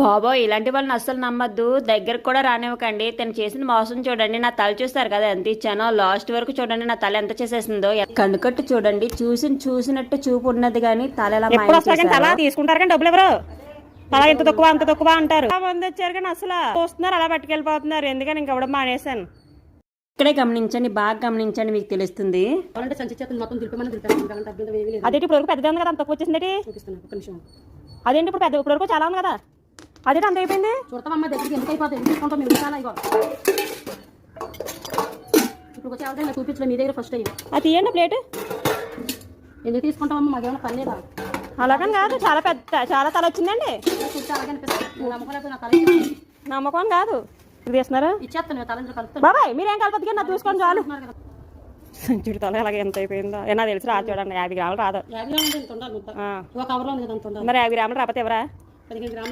బాబో ఇలాంటి వాళ్ళని అస్సలు నమ్మద్దు. దగ్గరకు కూడా రానివ్వకండి. తను చేసిన మోసం చూడండి. నా తల చూస్తారు కదా ఎంత ఇచ్చానో. లాస్ట్ వరకు చూడండి నా తల ఎంత చేసేసిందో. కనుకట్టు చూడండి. చూసి చూసినట్టు చూపు ఉన్నది కానీ తల ఎలా. తీసుకుంటారు కానీ డబ్బులు ఎవరు? తల ఇంత తక్కువ అంత తక్కువ అంటారు. మంది వచ్చారు కానీ అసలు చూస్తున్నారు అలా పట్టుకెళ్ళిపోతున్నారు. ఎందుకని ఇంక ఇవ్వడం మానేశాను. ఇక్కడే గమనించండి బాగా గమనించండి మీకు తెలుస్తుంది. అదేంటి ఇప్పుడు పెద్దది ఉంది కదా అంత తక్కువ వచ్చేసింది అదేంటి ఇప్పుడు పెద్ద ఇప్పుడు వరకు చాలా ఉంది కదా? అదేంటి అంత అయిపోయింది? చూడతామమ్మ దగ్గరికి ఎందుకు అయిపోతుంది తీసుకుంటాం మేము చాలా ఇగో. ఇప్పుడు వచ్చి ఎవరికైనా చూపించలేదు మీ దగ్గర ఫస్ట్ అయ్యి. అది తీయండి ప్లేట్. ఎందుకు తీసుకుంటామమ్మా మాకేమైనా పని లేదా? అలాగని కాదు చాలా పెద్ద చాలా తల వచ్చిందండి. నమ్మకం కాదు. కలుపుతాను? బాబాయ్ మీరేం కలపదు నా చూసుకోండి చాలు. సంచుడి తల అలాగే ఎంత అయిపోయిందో? ఏ నాకు తెలిసి రాదు చూడండి యాభై గ్రాములు రాదు. మరి యాభై గ్రాములు రాకపోతే ఎవరా?